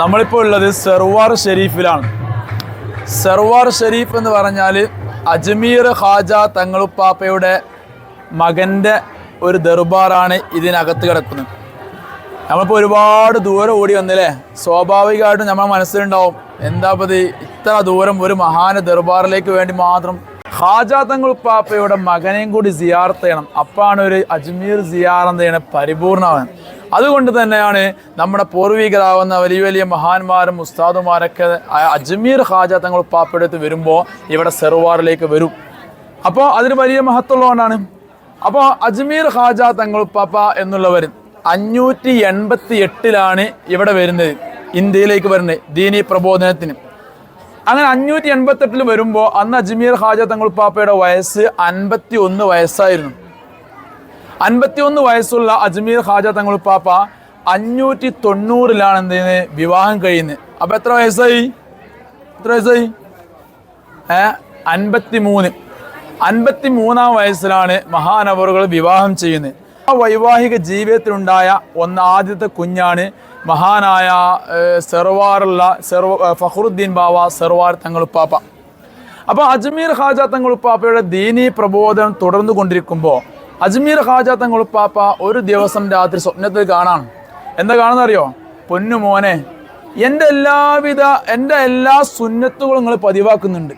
നമ്മളിപ്പോൾ ഉള്ളത് സെർവാർ ഷെരീഫിലാണ്. സെർവാർ ഷെരീഫ് എന്ന് പറഞ്ഞാൽ അജ്മീർ ഹാജ തങ്ങളുപ്പാപ്പയുടെ മകന്റെ ഒരു ദർബാറാണ് ഇതിനകത്ത് കിടക്കുന്നത്. നമ്മളിപ്പോൾ ഒരുപാട് ദൂരം ഓടി വന്നില്ലേ? സ്വാഭാവികമായിട്ടും നമ്മുടെ മനസ്സിലുണ്ടാവും എന്താ പതി ഇത്ര ദൂരം ഒരു മഹാന ദർബാറിലേക്ക് വേണ്ടി മാത്രം. ഹാജ തങ്ങളുപ്പാപ്പയുടെ മകനെയും കൂടി സിയാർത്ത് ചെയ്യണം. അപ്പാണ് ഒരു അജ്മീർ സിയാർ എന്ത് പരിപൂർണമാണ് അതുകൊണ്ട് തന്നെയാണ് നമ്മുടെ പൂർവികരാകുന്ന വലിയ വലിയ മഹാന്മാരും ഉസ്താദുമാരൊക്കെ അജ്മീർ ഹാജ തങ്ങൾ പാപ്പെടുത്ത് വരുമ്പോൾ ഇവിടെ സെർവാറിലേക്ക് വരും. അപ്പോൾ അതിന് വലിയ മഹത്വമുള്ളതുകൊണ്ടാണ് അപ്പോൾ അജ്മീർ ഹാജ തങ്ങൾ പാപ്പ എന്നുള്ളവർ അഞ്ഞൂറ്റി എൺപത്തി എട്ടിലാണ് ഇവിടെ വരുന്നത് ഇന്ത്യയിലേക്ക് വരുന്നത് ദീനി പ്രബോധനത്തിന്. അങ്ങനെ അഞ്ഞൂറ്റി എൺപത്തെട്ടിൽ വരുമ്പോൾ അന്ന് അജ്മീർ ഹാജ തങ്ങൾ പാപ്പയുടെ വയസ്സ് അൻപത്തി ഒന്ന് വയസ്സായിരുന്നു. അൻപത്തി ഒന്ന് വയസ്സുള്ള അജ്മീർ ഖാജ തങ്ങളുപ്പാപ്പ അഞ്ഞൂറ്റി തൊണ്ണൂറിലാണ് എന്ത് ചെയ്യുന്നത്? വിവാഹം കഴിയുന്നത്. അപ്പൊ എത്ര വയസ്സായി? എത്ര വയസ്സായി? ഏ? അൻപത്തി മൂന്ന് അൻപത്തി മൂന്നാം വയസ്സിലാണ് മഹാനവറുകൾ വിവാഹം ചെയ്യുന്നത്. ആ വൈവാഹിക ജീവിതത്തിലുണ്ടായ ഒന്ന് ആദ്യത്തെ കുഞ്ഞാണ് മഹാനായ സെർവാറുള്ള സെർവ ഫഹറുദ്ദീൻ ബാവ സെർവാർ തങ്ങളുപ്പാപ്പ അപ്പോൾ അജ്മീർ ഖാജ തങ്ങളുപ്പാപ്പയുടെ ദീനീ പ്രബോധനം തുടർന്നു കൊണ്ടിരിക്കുമ്പോൾ അജ്മീർ ഖാജ തങ്ങളുപ്പാപ്പ ഒരു ദിവസം രാത്രി സ്വപ്നത്തിൽ കാണാൻ എന്താ കാണുന്നറിയോ പൊന്നു മോനെ എന്റെ എല്ലാവിധ എന്റെ എല്ലാ സുന്നത്തുകളും നിങ്ങൾ പതിവാക്കുന്നുണ്ട്.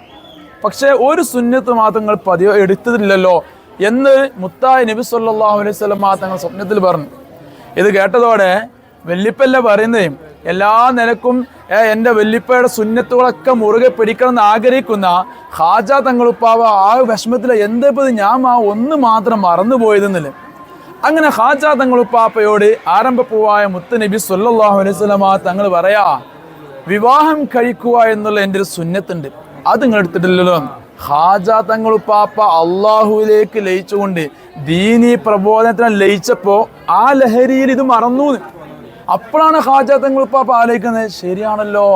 പക്ഷേ ഒരു സുന്നത്ത് മാത്രം നിങ്ങൾ പതിവ് എടുത്തതില്ലല്ലോ എന്ന് മുത്തായ നബി സല്ലാഹു അലൈഹി വസല്ലം തങ്ങൾ സ്വപ്നത്തിൽ പറഞ്ഞു. ഇത് കേട്ടതോടെ വെല്ലിപ്പല്ല പറയുന്നേ എല്ലാ നിലക്കും എന്റെ വല്ലിപ്പയുടെ സുന്നത്തുകളൊക്കെ മുറുകെ പിടിക്കണം എന്ന് ആഗ്രഹിക്കുന്ന ഹാജ തങ്ങളുപ്പാവ ആ വിഷമത്തിൽ എന്താ ഞാൻ ആ ഒന്ന് മാത്രം മറന്നുപോയതെന്നില്ല. അങ്ങനെ ഹാജ തങ്ങളുപ്പാപ്പയോട് ആരംഭപ്പൂവായ മുത്ത് നബി സല്ലല്ലാഹു അലൈഹി വസല്ലം തങ്ങൾ പറയാ വിവാഹം കഴിക്കുക എന്നുള്ള എന്റെ ഒരു സുന്നത്തുണ്ട്. അത് നിങ്ങൾ എടുത്തിട്ടില്ലല്ലോ. ഹാജ തങ്ങളുപ്പാപ്പ അള്ളാഹുവിലേക്ക് ലയിച്ചുകൊണ്ട് ദീനി പ്രബോധനത്തിന് ലയിച്ചപ്പോ ആ ലഹരിയിൽ ഇത് മറന്നു അപ്പോഴാണ് ഹാജ തങ്ങളുപ്പാപ്പ ആലോചിക്കുന്നത് ശരിയാണല്ലോ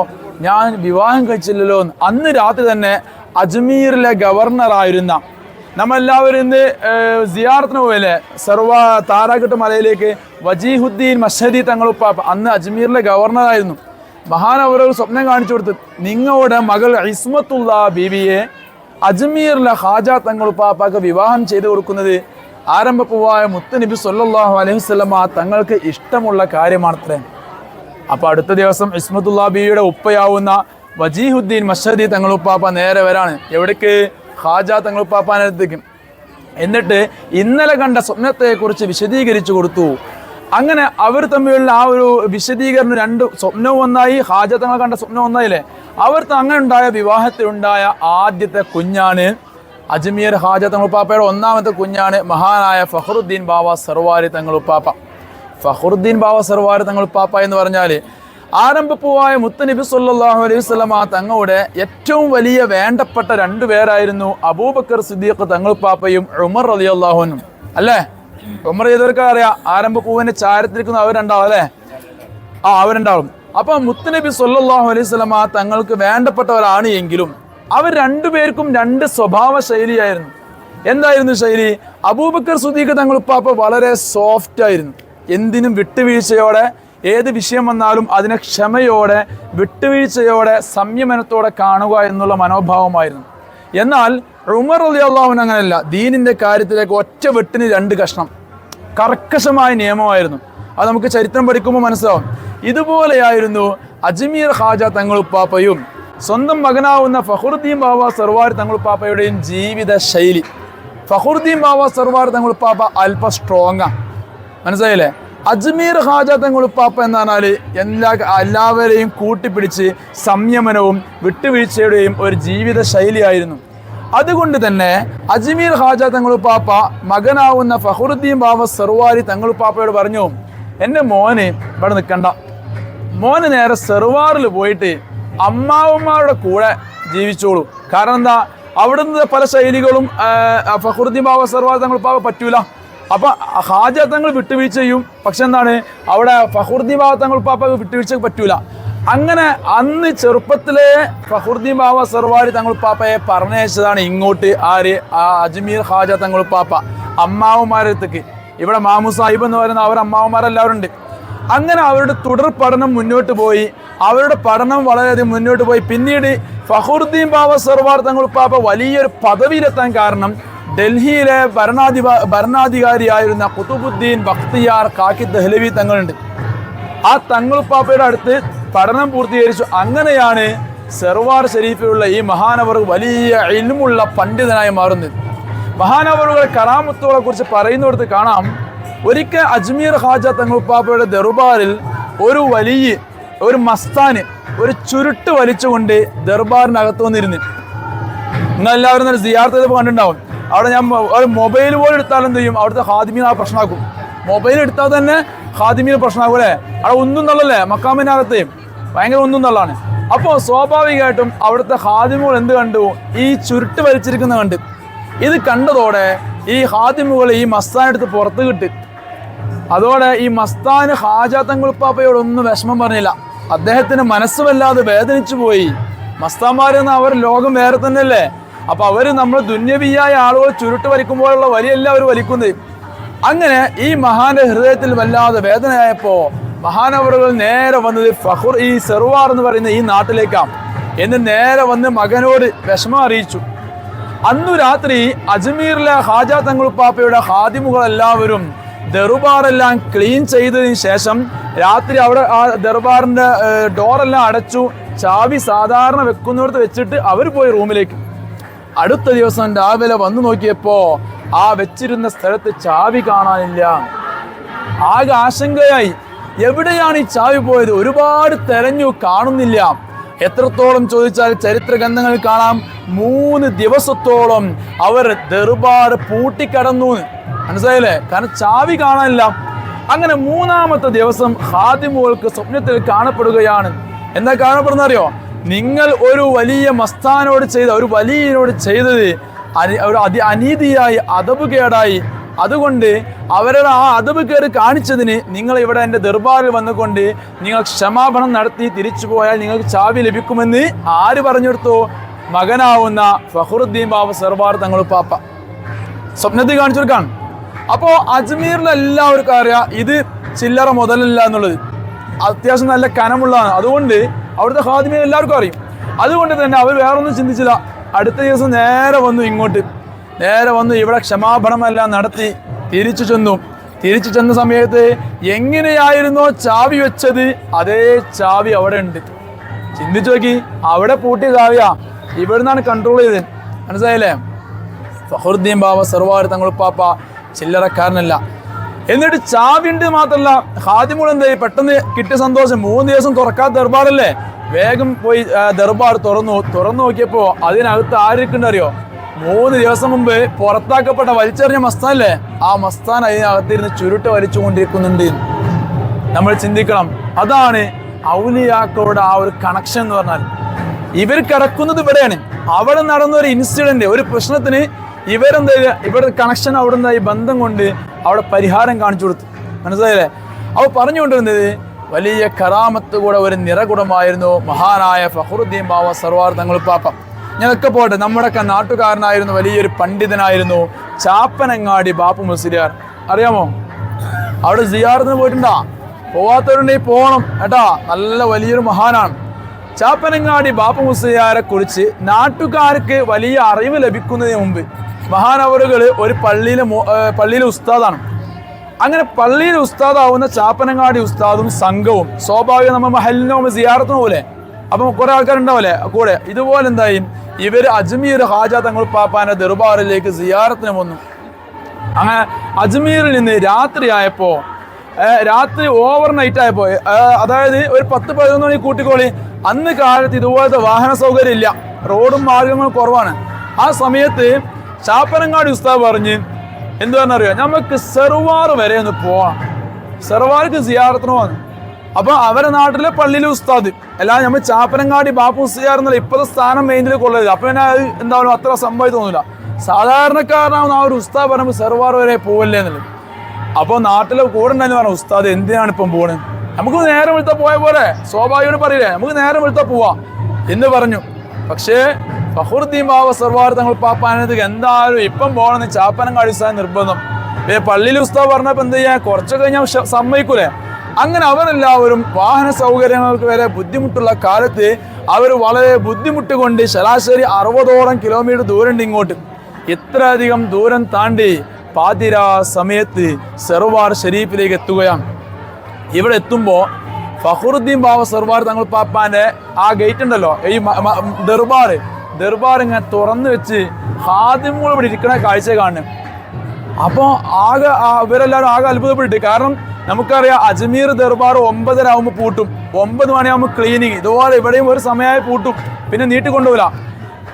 ഞാൻ വിവാഹം കഴിച്ചില്ലല്ലോ അന്ന് രാത്രി തന്നെ അജ്മീറിലെ ഗവർണറായിരുന്ന നമ്മെല്ലാവരും ഇന്ന് സിയാറത്തിന് പോയല്ലേ? സർവ താരാകെട്ട് മലയിലേക്ക് വജീഹുദ്ദീൻ മഷദി തങ്ങളുപ്പാപ്പ അന്ന് അജ്മീറിലെ ഗവർണറായിരുന്നു അവരോട് സ്വപ്നം കാണിച്ചു കൊടുത്തു നിങ്ങളുടെ മകൾ ഇസ്മത്തുള്ള ബീവിയെ അജ്മീറിലെ ഹാജ തങ്ങളുപ്പാപ്പാക്ക് വിവാഹം ചെയ്തു കൊടുക്കുന്നത് ആരംഭപ്പൂവായ മുത്തനബി സൊല്ലാഹു അലൈഹി വസല്ലമ തങ്ങൾക്ക് ഇഷ്ടമുള്ള കാര്യമാണത്രേ. അപ്പോൾ അടുത്ത ദിവസം ഇസ്മത്തുല്ലാ ബിയുടെ ഉപ്പയാവുന്ന വജീഹുദ്ദീൻ മഷദി തങ്ങളുപ്പാപ്പ നേരെ വരാണ്. എവിടേക്ക്? ഹാജ തങ്ങളുപ്പാപ്പാനെത്തിക്കും എന്നിട്ട് ഇന്നലെ കണ്ട സ്വപ്നത്തെക്കുറിച്ച് വിശദീകരിച്ചു കൊടുത്തു. അങ്ങനെ അവർ തമ്മിലുള്ള ആ ഒരു വിശദീകരണം രണ്ട് സ്വപ്നവും ഒന്നായി ഹാജ തങ്ങൾ കണ്ട സ്വപ്നം ഒന്നായില്ലേ? അവർ അങ്ങനെ ഉണ്ടായ വിവാഹത്തിലുണ്ടായ ആദ്യത്തെ കുഞ്ഞാണ് അജ്മീർ ഹാജ തങ്ങളുപ്പാപ്പയുടെ ഒന്നാമത്തെ കുഞ്ഞാണ് മഹാനായ ഫഹറുദ്ദീൻ ബാവ സർവാരി തങ്ങളുപ്പാപ്പ ഫഹറുദ്ദീൻ ബാവ സർവാരി തങ്ങൾ പാപ്പ എന്ന് പറഞ്ഞാൽ ആരംഭപ്പൂവായ മുത്തനബി സല്ലാഹു അലൈഹി വസല്ലമ തങ്ങളുടെ ഏറ്റവും വലിയ വേണ്ടപ്പെട്ട രണ്ടു പേരായിരുന്നു അബൂബക്കർ സിദ്ദീഖ് തങ്ങൾ പാപ്പയും ഉമർ അള്ളാഹുനും അല്ലേ? ഉമർ ചെയ്തവർക്ക് അറിയാം? ആരംഭപ്പൂവിനെ ചാരത്തിരിക്കുന്ന അവർ രണ്ടാളും അല്ലേ? ആ അവരുണ്ടാവും അപ്പൊ മുത്തനബി സല്ലാഹു അലൈഹി വസല്ലമ തങ്ങൾക്ക് വേണ്ടപ്പെട്ടവരാണ് എങ്കിലും അവർ രണ്ടുപേർക്കും രണ്ട് സ്വഭാവ ശൈലിയായിരുന്നു. എന്തായിരുന്നു ശൈലി? അബൂബക്കർ സുദീഖ് തങ്ങൾ ഉപ്പാപ്പ വളരെ സോഫ്റ്റ് ആയിരുന്നു. എന്തിനും വിട്ടുവീഴ്ചയോടെ ഏത് വിഷയം വന്നാലും അതിനെ ക്ഷമയോടെ വിട്ടുവീഴ്ചയോടെ സംയമനത്തോടെ കാണുക എന്നുള്ള മനോഭാവമായിരുന്നു. എന്നാൽ ഉമർ അലി അള്ളാഹുൻ അങ്ങനെയല്ല. ദീനിന്റെ കാര്യത്തിലേക്ക് ഒറ്റ വെട്ടിന് രണ്ട് കഷ്ണം. കർക്കശമായ നിയമമായിരുന്നു. അത് നമുക്ക് ചരിത്രം പഠിക്കുമ്പോൾ മനസ്സിലാവും. ഇതുപോലെയായിരുന്നു അജ്മീർ ഖാജ തങ്ങളുപ്പാപ്പയും സ്വന്തം മകനാവുന്ന ഫഹുറുദ്ദീൻ ബാബ സർവാർ തങ്ങളുപ്പാപ്പയുടെയും ജീവിത ശൈലി. ഫഹുറുദ്ദീൻ ബാബ സർവാർ തങ്ങളുപ്പാപ്പ അല്പ സ്ട്രോങ് മനസ്സിലായില്ലേ? അജ്മീർ ഹാജ തങ്ങളുപ്പാപ്പ എന്ന് പറഞ്ഞാൽ എല്ലാ എല്ലാവരെയും കൂട്ടിപ്പിടിച്ച് സംയമനവും വിട്ടുവീഴ്ചയുടെയും ഒരു ജീവിത ശൈലിയായിരുന്നു അതുകൊണ്ട് തന്നെ അജ്മീർ ഹാജ തങ്ങളുപ്പാപ്പ മകനാവുന്ന ഫഹുറുദ്ദീൻ ബാബ സർവാരി തങ്ങളുപ്പാപ്പയോട് പറഞ്ഞു എന്റെ മോന് ഇവിടെ നിൽക്കണ്ട. മോന് നേരെ സെർവാറിൽ പോയിട്ട് അമ്മാവന്മാരുടെ കൂടെ ജീവിച്ചോളൂ. കാരണം എന്താ? അവിടുന്ന് പല ശൈലികളും ഫഹുറുദ്ദീൻ ബാബ ബാബ തങ്ങൾ പാവ പറ്റൂല. അപ്പൊ ഹാജ തങ്ങൾ വിട്ടുവീഴ്ച ചെയ്യും. പക്ഷെ എന്താണ്? അവിടെ ഫഖറുദ്ദീൻ ബാബ തങ്ങൾ പാപ്പ വിട്ടുവീഴ്ച പറ്റൂല. അങ്ങനെ അന്ന് ചെറുപ്പത്തിലെ ഫഖറുദ്ദീൻ ബാബ സർവാരി തങ്ങൾ പാപ്പയെ പറഞ്ഞയച്ചതാണ് ഇങ്ങോട്ട് ആര്? ആ അജ്മീർ ഹാജ തങ്ങൾ പാപ്പ അമ്മാവന്മാരടുത്തേക്ക്. ഇവിടെ മാമു സാഹിബ് എന്ന് പറയുന്ന അവർ അമ്മാവന്മാരെല്ലാവരും ഉണ്ട് അങ്ങനെ അവരുടെ തുടർ പഠനം മുന്നോട്ട് പോയി. അവരുടെ പഠനം വളരെയധികം മുന്നോട്ട് പോയി. പിന്നീട് ഫഹറുദ്ദീൻ ബാബ സർവാർ തങ്ങൾ പാപ്പ വലിയൊരു പദവിയിലെത്താൻ കാരണം ഡൽഹിയിലെ ഭരണാധിപ ഭരണാധികാരിയായിരുന്ന കുത്തുബുദ്ദീൻ ബക്തിയാർ കാക്കി ദഹ്ലവി തങ്ങളുണ്ട്. ആ തങ്ങൾ പാപ്പയുടെ അടുത്ത് പഠനം പൂർത്തീകരിച്ചു. അങ്ങനെയാണ് സെർവാർ ഷെരീഫിലുള്ള ഈ മഹാനവർ വലിയ ഇൽമുള്ള പണ്ഡിതനായി മാറുന്നത്. മഹാനവറുകൾ കറാമത്തുകളെ കുറിച്ച് പറയുന്നിടത്ത് കാണാം. ഒരിക്കൽ അജ്മീർ ഹാജ തങ്ങളുപ്പാപ്പയുടെ ദർബാറിൽ ഒരു വലിയ ഒരു മസ്താന് ഒരു ചുരുട്ട് വലിച്ചുകൊണ്ട് ദർബാറിനകത്ത് വന്നിരുന്നു. നിങ്ങൾ എല്ലാവരും തന്നെ സിയാർത്ത് ചെയ്തപ്പോൾ കണ്ടിട്ടുണ്ടാവും. അവിടെ ഞാൻ ഒരു മൊബൈൽ പോലും എടുത്താൽ എന്ത് ചെയ്യും? അവിടുത്തെ ഹാദിമീൻ ആ പ്രശ്നമാക്കും. മൊബൈൽ എടുത്താൽ തന്നെ ഹാദിമീൻ പ്രശ്നമാക്കും അല്ലേ? അവിടെ ഒന്നും നല്ലല്ലേ മക്കാമിനകത്തെയും ഭയങ്കര ഒന്നും തള്ളാണ്. അപ്പോൾ സ്വാഭാവികമായിട്ടും അവിടുത്തെ ഹാദിമുകൾ എന്ത് കണ്ടു? ഈ ചുരുട്ട് വലിച്ചിരിക്കുന്ന കണ്ട്. ഇത് കണ്ടതോടെ ഈ ഹാദിമുകൾ ഈ മസ്താനെടുത്ത് പുറത്ത് കിട്ടി അതോടെ ഈ മസ്താന് ഹാജാത്തങ്ങളുപ്പാപ്പയോട് ഒന്നും വിഷമം പറഞ്ഞില്ല. അദ്ദേഹത്തിന് മനസ്സ് വല്ലാതെ വേദനിച്ചു പോയി. മസ്താന്മാരെന്ന് അവർ ലോകം വേറെ തന്നെയല്ലേ? അപ്പൊ അവർ നമ്മൾ ദുന്യവിയായ ആളുകൾ ചുരുട്ട് വലിക്കുമ്പോഴുള്ള വലിയല്ല അവർ വലിക്കുന്നത്? അങ്ങനെ ഈ മഹാന്റെ ഹൃദയത്തിൽ വല്ലാതെ വേദനയായപ്പോ മഹാനവറുകൾ നേരെ വന്നത് ഫഹുർ ഈ സെറുവാർ എന്ന് പറയുന്ന ഈ നാട്ടിലേക്കാം എന്ന് നേരെ വന്ന് മകനോട് വിഷമം അറിയിച്ചു. അന്നു രാത്രി അജ്മീറിലെ ഹാജ ഹാദിമുകൾ ഹാദിമുകളെല്ലാവരും ദർബാറെല്ലാം ക്ലീൻ ചെയ്തതിന് ശേഷം രാത്രി അവിടെ ആ ദർബാറിന്റെ ഏഹ്, ഡോറെല്ലാം അടച്ചു ചാവി സാധാരണ വെക്കുന്നിടത്ത് വെച്ചിട്ട് അവർ പോയി റൂമിലേക്ക്. അടുത്ത ദിവസം രാവിലെ വന്നു നോക്കിയപ്പോൾ ആ വെച്ചിരുന്ന സ്ഥലത്ത് ചാവി കാണാനില്ല. ആകെ ആശങ്കയായി. എവിടെയാണ് ഈ ചാവി പോയത്? ഒരുപാട് തെരഞ്ഞു കാണുന്നില്ല. എത്രത്തോളം ചോദിച്ചാൽ ചരിത്ര ഗ്രന്ഥങ്ങൾ കാണാം. മൂന്ന് ദിവസത്തോളം അവർ ദർബാർ പൂട്ടിക്കടന്നു. മനസ്സിലായില്ലേ? കാരണം ചാവി കാണാനില്ല. അങ്ങനെ മൂന്നാമത്തെ ദിവസം ഹാദിമുകൾക്ക് സ്വപ്നത്തിൽ കാണപ്പെടുകയാണ്. എന്താ കാണപ്പെടുന്ന അറിയോ നിങ്ങൾ ഒരു വലിയ മസ്താനോട് ചെയ്ത ഒരു വലിയനോട് ചെയ്തത് ഒരു അതി അനീതിയായി അതബ് കേടായി അതുകൊണ്ട് അവരുടെ ആ അതബ് കേട് കാണിച്ചതിന് നിങ്ങൾ ഇവിടെ എന്റെ ദർബാറിൽ വന്നുകൊണ്ട് നിങ്ങൾ ക്ഷമാപണം നടത്തി തിരിച്ചു പോയാൽ നിങ്ങൾക്ക് ചാവി ലഭിക്കുമെന്ന് ആര് പറഞ്ഞെടുത്തു മകനാവുന്ന ഫഹറുദ്ദീൻ ബാബു സർവാർ തങ്ങൾ പാപ്പ സ്വപ്നത്തിൽ കാണിച്ചു കൊടുക്കാണ്. അപ്പോൾ അജ്മീറിൽ എല്ലാവർക്കും അറിയാം ഇത് ചില്ലറ മുതലല്ല എന്നുള്ളത്. അത്യാവശ്യം നല്ല കനമുള്ളതാണ്. അതുകൊണ്ട് അവിടുത്തെ ഹാദിമീൻ എല്ലാവർക്കും അറിയും. അതുകൊണ്ട് തന്നെ അവർ വേറൊന്നും ചിന്തിച്ചില്ല. അടുത്ത ദിവസം നേരെ വന്നു ഇങ്ങോട്ട്. നേരെ വന്നു ഇവിടെ ക്ഷമാപണമെല്ലാം നടത്തി തിരിച്ചു ചെന്നു. തിരിച്ചു ചെന്ന സമയത്ത് എങ്ങനെയായിരുന്നോ ചാവി വെച്ചത് അതേ ചാവി അവിടെ ഉണ്ട്. ചിന്തിച്ചു നോക്കി അവിടെ പൂട്ടിയ ചാവിയാ. ഇവിടുന്നാണ് കൺട്രോൾ ചെയ്തത്. മനസ്സിലായില്ലേ? ഫഹറുദ്ദീൻ ബാബ സർവാർ തങ്ങൾ പാപ്പ ചില്ലറക്കാരനല്ല. എന്നിട്ട് ചാവിണ്ട് മാത്രമല്ല ഹാദിമുൾ എന്തായി പെട്ടെന്ന് കിട്ടിയ സന്തോഷം. മൂന്ന് ദിവസം തുറക്കാത്ത ദർബാറല്ലേ? വേഗം പോയി ദർബാർ തുറന്നു തുറന്നു നോക്കിയപ്പോൾ അതിനകത്ത് ആരിക്കുണ്ടറിയോ മൂന്ന് ദിവസം മുമ്പ് പുറത്താക്കപ്പെട്ട വലിച്ചെറിഞ്ഞ മസ്താനല്ലേ? ആ മസ്താൻ അതിനകത്തിരുന്ന് ചുരുട്ട് വലിച്ചുകൊണ്ടിരിക്കുന്നുണ്ട്. നമ്മൾ ചിന്തിക്കണം അതാണ് ഔലിയാക്കളുടെ ആ ഒരു കണക്ഷൻ എന്ന് പറഞ്ഞാൽ. ഇവർ കിടക്കുന്നത് ഇവിടെയാണ്. അവിടെ നടന്ന ഒരു ഇൻസിഡന്റ് ഒരു പ്രശ്നത്തിന് ഇവരെന്താ? ഇവരുടെ കണക്ഷൻ അവിടെ ഈ ബന്ധം കൊണ്ട് അവിടെ പരിഹാരം കാണിച്ചു കൊടുത്തു. മനസ്സിലായില്ലേ? അവ പറഞ്ഞുകൊണ്ടിരുന്നത് വലിയ കറാമത്ത് കൂടെ ഒരു നിറകുടമായിരുന്നു മഹാനായ ഫഹറുദ്ദീൻ ബാവ സർവാർ തങ്ങൾ പാപ്പ ഞങ്ങൾക്ക് പോട്ടെ നമ്മുടെയൊക്കെ നാട്ടുകാരനായിരുന്നു വലിയൊരു പണ്ഡിതനായിരുന്നു ചാപ്പനങ്ങാടി ബാപ്പു മുസ്ലിയാർ. അറിയാമോ? അവിടെ സിയാറത്തിന് പോയിട്ടുണ്ടാ? പോവാത്തവരുണ്ടെങ്കിൽ പോകണം കേട്ടാ. നല്ല വലിയൊരു മഹാനാണ്. ചാപ്പനങ്ങാടി ബാപ്പു മുസ്ലിയാരെ കുറിച്ച് നാട്ടുകാർക്ക് വലിയ അറിവ് ലഭിക്കുന്നതിന് മുമ്പ് മഹാനവറുകൾ ഒരു പള്ളിയിലെ പള്ളിയിലെ ഉസ്താദാണ്. അങ്ങനെ പള്ളിയിൽ ഉസ്താദാവുന്ന ചാപ്പനങ്ങാടി ഉസ്താദും സംഘവും സ്വാഭാവികം നമ്മൾ മഹലിനോ സിയാറത്തിനോ പോലെ. അപ്പം കുറെ ആൾക്കാരുണ്ടാവില്ലേ കൂടെ. ഇതുപോലെ എന്തായി? ഇവർ അജ്മീർ ഹാജ തങ്ങൾ പാപ്പാന്റെ ദർബാറിലേക്ക് സിയാറത്തിന് വന്നു. അങ്ങനെ അജ്മീറിൽ നിന്ന് രാത്രിയായപ്പോൾ രാത്രി ഓവർ നൈറ്റ് ആയപ്പോൾ അതായത് ഒരു പത്ത് പതിനൊന്ന് മണി കൂട്ടിക്കോളി. അന്ന് കാലത്ത് ഇതുപോലത്തെ വാഹന സൗകര്യം ഇല്ല. റോഡും മാർഗങ്ങളും കുറവാണ്. ആ സമയത്ത് ചാപ്പനങ്ങാടി ഉസ്താദ് പറഞ്ഞ് എന്ത് പറഞ്ഞറിയോ നമുക്ക് സെർവാർ വരെ ഒന്ന് പോവാം. സെർവാർക്ക് സിയാറത്തിന് വന്നു അപ്പൊ അവരെ നാട്ടിലെ പള്ളിയിലെ ഉസ്താദ് അല്ലാതെ നമ്മൾ ചാപ്പനങ്ങാടി ബാപ്പു സിയാർ എന്നുള്ള ഇപ്പോഴത്തെ സ്ഥാനം മെയിനിൽ കൊള്ളരുത്. അപ്പൊ പിന്നെ അത് എന്തായാലും അത്ര സംഭവം തോന്നില്ല സാധാരണക്കാരനാവുന്ന ആ ഒരു ഉസ്താദ് പറയുമ്പോൾ സെർവാർ വരെ പോവല്ലേ എന്നുള്ളത്. അപ്പോൾ നാട്ടിലെ കൂടെ ഉണ്ടെന്ന് പറഞ്ഞു ഉസ്താദ് എന്തിനാണ് ഇപ്പം പോണത് നമുക്ക് നേരം വെളുത്ത പോയ പോലെ. സ്വാഭാവികമായിട്ട് പറയില്ലേ? നമുക്ക് നേരം വെളുത്ത പോവാ. എന്ന് പറഞ്ഞു. പക്ഷേ ഫഹുർദ്ദീൻ ബാബ സർവാർ തങ്ങൾ പാപ്പാനത് എന്തായാലും ഇപ്പം പോകണമെന്ന് ചാപ്പനം കഴിച്ചാൽ നിർബന്ധം. ഏ പള്ളിയിൽ ഉസ്താവ് പറഞ്ഞപ്പോൾ എന്ത് ചെയ്യാ? കുറച്ച് കഴിഞ്ഞാൽ സമ്മതിക്കൂലേ? അങ്ങനെ അവരെല്ലാവരും വാഹന സൗകര്യങ്ങൾക്ക് വരെ ബുദ്ധിമുട്ടുള്ള കാലത്ത് അവർ വളരെ ബുദ്ധിമുട്ട് കൊണ്ട് ശരാശരി അറുപതോളം കിലോമീറ്റർ ദൂരമുണ്ട് ഇങ്ങോട്ട്. ഇത്രയധികം ദൂരം താണ്ടി പാതിര സമയത്ത് സെർവാർ ഷെരീഫിലേക്ക് എത്തുകയാണ്. ഇവിടെ എത്തുമ്പോൾ ഫഹറുദ്ദീൻ ബാബ സർവാർ തങ്ങൾ പാപ്പാന്റെ ആ ഗേറ്റ് ഉണ്ടല്ലോ ഈ ദർബാർ ദർബാർ ഇങ്ങനെ തുറന്നു വെച്ച് ഹാദിമുകൾ ഇവിടെ ഇരിക്കണ കാഴ്ച കാണും അപ്പോൾ ആകെ ഇവരെല്ലാവരും ആകെ അത്ഭുതപ്പെട്ടു കാരണം നമുക്കറിയാം അജ്മീർ ദർബാർ ഒമ്പതര ആകുമ്പോൾ പൂട്ടും. ഒമ്പത് മണിയാകുമ്പോൾ ക്ലീനിങ് ഇതുപോലെ ഇവിടെയും ഒരു സമയമായി പൂട്ടും. പിന്നെ നീട്ടിക്കൊണ്ടുപോല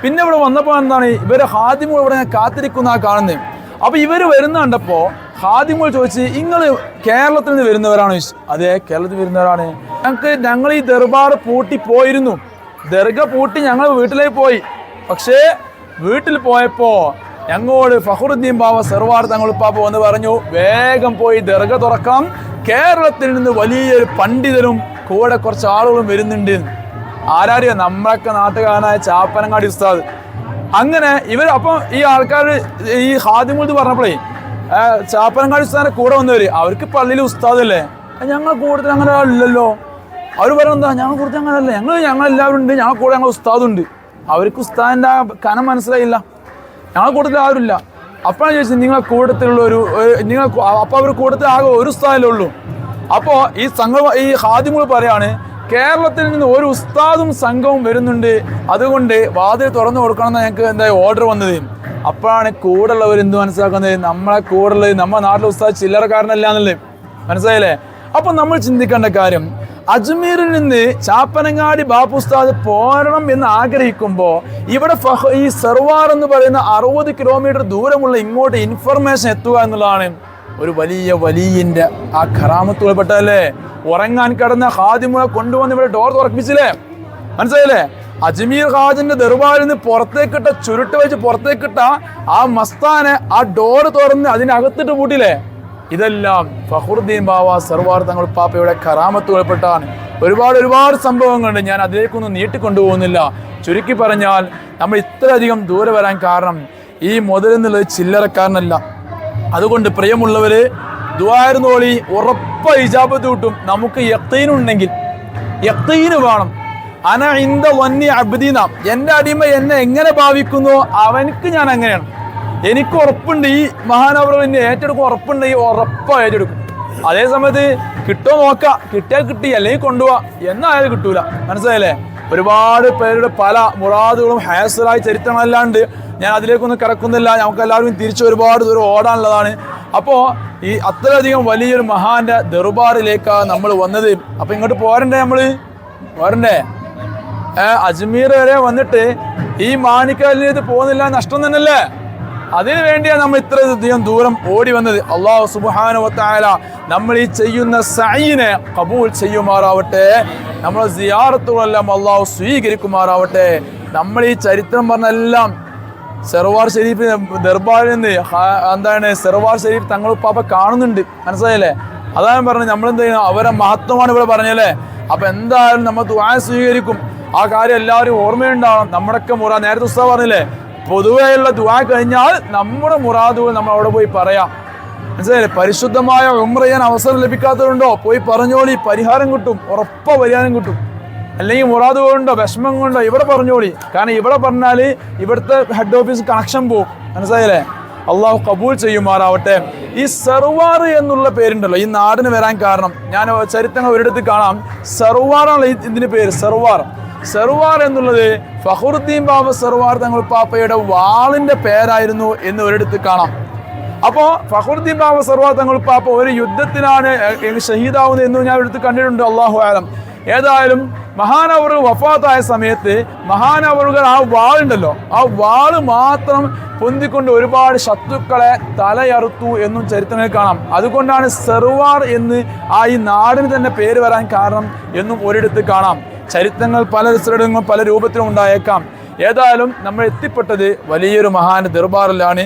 പിന്നെ ഇവിടെ വന്നപ്പോൾ എന്താണ്? ഇവരെ ഹാദിമുകൾ ഇവിടെ ഞാൻ കാത്തിരിക്കുന്ന കാണുന്നത് അപ്പൊ ഇവർ വരുന്ന കണ്ടപ്പോൾ ഹാദിമുൾ ചോദിച്ച് നിങ്ങൾ കേരളത്തിൽ നിന്ന് വരുന്നവരാണ്? അതെ കേരളത്തിൽ വരുന്നവരാണ്. ഞങ്ങൾക്ക് ഞങ്ങൾ ഈ ദർബാർ പൂട്ടി പോയിരുന്നു. ദർഗ പൂട്ടി ഞങ്ങൾ വീട്ടിലേക്ക് പോയി. പക്ഷേ വീട്ടിൽ പോയപ്പോ ഞങ്ങളോട് ഫഹറുദ്ദീൻ ബാബ സെർവാർ പാപ്പ വന്ന് പറഞ്ഞു വേഗം പോയി ദർഗ തുറക്കാം. കേരളത്തിൽ നിന്ന് വലിയൊരു പണ്ഡിതനും കൂടെ കുറച്ച് ആളുകളും വരുന്നുണ്ട്. ആരാരെയോ നമ്മളൊക്കെ നാട്ടുകാരനായ ചാപ്പനങ്ങാടി ഉസ്താദ്. അങ്ങനെ ഇവർ അപ്പം ഈ ആൾക്കാർ ഈ ഹാദിമുൾത് പറഞ്ഞപ്പോഴേ ചാപ്പനങ്ങാടി ഉസ്താദിന്റെ കൂടെ വന്നവര് അവർക്ക് പള്ളിയിൽ ഉസ്താദല്ലേ? ഞങ്ങൾ കൂടുതൽ അങ്ങനെ ഇല്ലല്ലോ അവർ പറയുന്നത് ഞങ്ങൾ കുറച്ച് അങ്ങനെ അല്ല ഞങ്ങൾ എല്ലാവരും ഉണ്ട്. ഞങ്ങൾ കൂടെ ഞങ്ങൾ ഉസ്താദുണ്ട്. അവർക്ക് ഉസ്താദിന്റെ ആ കനം മനസ്സിലായില്ല. ഞങ്ങൾ കൂട്ടത്തിൽ ആരുമില്ല അപ്പോഴാണ് ചോദിച്ചത് നിങ്ങളെ കൂട്ടത്തിലുള്ള ഒരു നിങ്ങൾ അപ്പോൾ അവർ കൂട്ടത്തിൽ ആകെ ഒരു ഉസ്താദല്ലേ ഉള്ളൂ? അപ്പോൾ ഈ സംഘം ഈ ഹാദിമുൾ പറയാണ് കേരളത്തിൽ നിന്ന് ഒരു ഉസ്താദും സംഘവും വരുന്നുണ്ട്. അതുകൊണ്ട് വാതിൽ തുറന്നു കൊടുക്കണം എന്ന് ഞങ്ങൾക്ക് എന്താ ഓർഡർ വന്നത്? അപ്പോഴാണ് കൂടെ ഉള്ളവർ എന്ത് മനസ്സിലാക്കുന്നത്? നമ്മളെ കൂടെ ഉള്ളത് നമ്മുടെ നാട്ടിലെ ഉസ്താദ് ചില്ലറക്കാരനല്ല എന്നല്ലേ മനസ്സിലായില്ലേ? അപ്പം നമ്മൾ ചിന്തിക്കേണ്ട കാര്യം അജ്മീറിൽ നിന്ന് ചാപ്പനങ്ങാടി ബാപ്പുസ്താദ് പോരണം എന്ന് ആഗ്രഹിക്കുമ്പോൾ ഇവിടെ ഈ സെർവാർ എന്ന് പറയുന്ന അറുപത് കിലോമീറ്റർ ദൂരമുള്ള ഇങ്ങോട്ട് ഇൻഫർമേഷൻ എത്തുക എന്നുള്ളതാണ് ഒരു വലിയ വലിയന്റെ ആ ഖറാമത്തുൾപ്പെട്ടല്ലേ ഉറങ്ങാൻ കിടന്ന ഹാദിമുളെ കൊണ്ടുവന്ന് ഇവിടെ ഡോർ തുറപ്പിച്ചില്ലേ? മനസ്സിലായില്ലേ? അജ്മീർ ഹാജിന്റെ ദർബാറിൽ നിന്ന് പുറത്തേക്കിട്ട ചുരുട്ട് വെച്ച് പുറത്തേക്കിട്ട ആ മസ്താനെ ആ ഡോർ തുറന്ന് അതിനകത്തിട്ട് പൂട്ടില്ലേ ഇതെല്ലാം ഫഹുറുദ്ദീൻ ബാവ സർവാർ തങ്ങൾ പാപ്പയുടെ കറാമത്ത് ഉൾപ്പെട്ടാണ് ഒരുപാട് ഒരുപാട് സംഭവങ്ങളുണ്ട്. ഞാൻ അതിലേക്കൊന്നും നീട്ടിക്കൊണ്ടുപോകുന്നില്ല. ചുരുക്കി പറഞ്ഞാൽ നമ്മൾ ഇത്രയധികം ദൂരെ വരാൻ കാരണം ഈ മുതൽ എന്നുള്ളത് ചില്ലറക്കാരനല്ല. അതുകൊണ്ട് പ്രിയമുള്ളവർ ദുവായിരുന്നോളി ഉറപ്പ ഇജാബത്ത് കിട്ടും നമുക്ക് യക്തീനുണ്ടെങ്കിൽ യക്തീന് വേണം. അന ഇന്ത വന്നി അബ്ദീന. എന്റെ അടിമ എന്നെ എങ്ങനെ ഭാവിക്കുന്നു? അവനക്ക് ഞാൻ അങ്ങനെയാണ്. എനിക്ക് ഉറപ്പുണ്ട് ഈ മഹാനവർ എന്നെ ഏറ്റെടുക്കും ഉറപ്പുണ്ട് ഈ ഉറപ്പാ ഏറ്റെടുക്കും. അതേ സമയത്ത് കിട്ടോ നോക്ക കിട്ടിയാൽ കിട്ടി അല്ലെങ്കിൽ കൊണ്ടുപോവാ. എന്നായാലും കിട്ടൂല. മനസ്സിലായില്ലേ? ഒരുപാട് പേരുടെ പല മുറാദുകളും ഹാസലായ ചരിത്രങ്ങളല്ലാണ്ട് ഞാൻ അതിലേക്കൊന്നും കിടക്കുന്നില്ല. നമുക്ക് എല്ലാവർക്കും തിരിച്ച് ഒരുപാട് ദൂരം ഓടാനുള്ളതാണ്. അപ്പോൾ ഈ അത്രയധികം വലിയൊരു മഹാന്റെ ദർബാറിലേക്കാണ് നമ്മൾ വന്നത്. അപ്പോൾ ഇങ്ങോട്ട് പോരണ്ടേ നമ്മൾ? പോരണ്ടേ? അജ്മീർ വരെ വന്നിട്ട് ഈ മാണിക്കാലിലേക്ക് പോകുന്നില്ല നഷ്ടം തന്നെയല്ലേ? അതിനു വേണ്ടിയാണ് നമ്മൾ ഇത്ര അധികം ദൂരം ഓടി വന്നത്. അള്ളാഹു സുബാനുവത്തായ നമ്മൾ ഈ ചെയ്യുന്ന സൈനെ കബൂൽ ചെയ്യുമാറാവട്ടെ. നമ്മളെ സിയാറത്തുകളെല്ലാം അള്ളാഹു സ്വീകരിക്കുമാറാവട്ടെ. നമ്മൾ ഈ ചരിത്രം പറഞ്ഞെല്ലാം സെർവാർ ഷെരീഫ് ദർബാറിൽ നിന്ന് എന്താണ് സെർവാർ ഷെരീഫ് തങ്ങൾ പാപ്പ കാണുന്നുണ്ട്. മനസ്സിലായില്ലേ? അതാണ് പറഞ്ഞത്. നമ്മൾ എന്ത് ചെയ്യുന്നത് അവരെ മഹത്വമാണ് ഇവിടെ പറഞ്ഞല്ലേ അപ്പൊ എന്തായാലും നമ്മൾ ദുആ സ്വീകരിക്കും. ആ കാര്യം എല്ലാവരും ഓർമ്മയുണ്ടാവണം. നമ്മുടെയൊക്കെ മുറ നേരത്തെ ഉസ്താവ് പറഞ്ഞില്ലേ? പൊതുവെയുള്ള ദുവാ കഴിഞ്ഞാൽ നമ്മുടെ മുറാദുകൾ നമ്മൾ അവിടെ പോയി പറയാം. മനസ്സിലായില്ലേ? പരിശുദ്ധമായ ഉമ്ര ചെയ്യാൻ അവസരം ലഭിക്കാത്തതുണ്ടോ പോയി പറഞ്ഞോളി പരിഹാരം കിട്ടും ഉറപ്പ പരിഹാരം കിട്ടും. അല്ലെങ്കിൽ മുറാദ് കൊണ്ടോ വിഷമം കൊണ്ടോ ഇവിടെ പറഞ്ഞോളി. കാരണം ഇവിടെ പറഞ്ഞാൽ ഇവിടുത്തെ ഹെഡ് ഓഫീസ് കണക്ഷൻ പോകും മനസ്സിലായില്ലേ? അള്ളാഹു കബൂൽ ചെയ്യുമാറാവട്ടെ. ഈ സെർവാർ എന്നുള്ള പേരുണ്ടല്ലോ ഈ നാടിന് വരാൻ കാരണം. ഞാൻ ചരിത്രങ്ങൾ ഒരിടത്ത് കാണാം. സെർവാറാണ് ഇതിന് പേര് സെർവാർ. സെർവാർ എന്നുള്ളത് ഫഹറുദ്ദീൻ ബാബ സെർവാർ തങ്ങൾ പാപ്പയുടെ വാളിന്റെ പേരായിരുന്നു എന്ന് ഒരിടത്ത് കാണാം. അപ്പോ ഫഹറുദ്ദീൻ ബാബ സർവാർ തങ്ങൾ പാപ്പ ഒരു യുദ്ധത്തിനാണ് ഷഹീദാവുന്നത് എന്ന് ഞാൻ എടുത്ത് കണ്ടിട്ടുണ്ട് അള്ളാഹു ആലം. ഏതായാലും മഹാനവർ വഫാത്തായ സമയത്ത് മഹാനവറുകൾ ആ വാളുണ്ടല്ലോ ആ വാൾ മാത്രം പൊന്തിക്കൊണ്ട് ഒരുപാട് ശത്രുക്കളെ തലയറുത്തു എന്നും ചരിത്രങ്ങളിൽ കാണാം. അതുകൊണ്ടാണ് സെർവാർ എന്ന് ആ ഈ നാടിന് തന്നെ പേര് വരാൻ കാരണം എന്നും ഒരിടത്ത് കാണാം. ചരിത്രങ്ങൾ പല സ്ഥലങ്ങളും പല രൂപത്തിലും ഉണ്ടായേക്കാം. ഏതായാലും നമ്മൾ എത്തിപ്പെട്ടത് വലിയൊരു മഹാന്റെ ദർബാറിലാണ്.